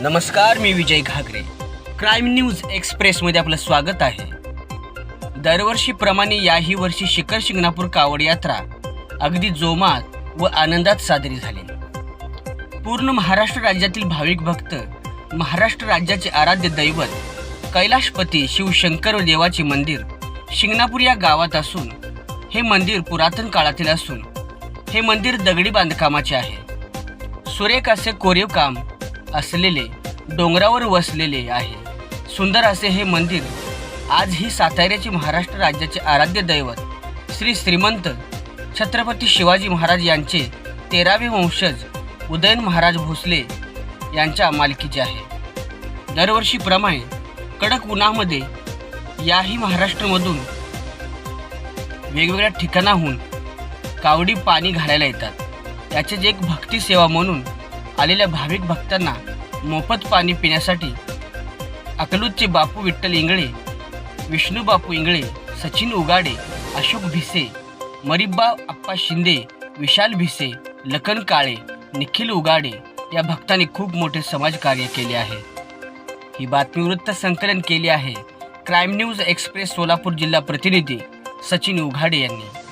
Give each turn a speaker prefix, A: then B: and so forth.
A: नमस्कार मी विजय घागरे. Crime news एक्सप्रेसमध्ये आपलं स्वागत आहे. दरवर्षीप्रमाणे याही वर्षी शिखर शिंगणापूर कावड यात्रा अगदी जोमात व आनंदात साजरी झाली. पूर्ण महाराष्ट्र राज्यातील भाविक भक्त महाराष्ट्र राज्याचे आराध्य दैवत कैलाशपती शिवशंकर देवाचे मंदिर शिंगणापूर या गावात असून हे मंदिर पुरातन काळातील असून हे मंदिर दगडी बांधकामाचे आहे. सुरेख असे कोरीव काम असलेले डोंगरावर वसलेले आहे. सुंदर असे हे मंदिर आजही साताऱ्याचे महाराष्ट्र राज्याचे आराध्य दैवत श्री श्रीमंत छत्रपती शिवाजी महाराज यांचे तेरावे वंशज उदयन महाराज भोसले यांच्या मालकीचे आहे. दरवर्षीप्रमाणे कडक उन्हामध्ये याही महाराष्ट्रामधून वेगवेगळ्या ठिकाणाहून कावडी पाणी घालायला येतात. त्याचेच एक भक्ती सेवा म्हणून आलेल्या भाविक भक्तांना मोफत पाणी पिण्यासाठी अकलूजचे बापू विठ्ठल इंगळे विष्णू बापू इंगळे सचिन उगाडे अशोक भिसे मरिब्बा अप्पा शिंदे विशाल भिसे लखन काळे निखिल उगाडे या भक्तांनी खूप मोठे समाजकार्य केले आहे. ही बातमी वृत्त संकलन केली आहे. क्राईम न्यूज एक्सप्रेस सोलापूर जिल्हा प्रतिनिधी सचिन उघाडे यांनी.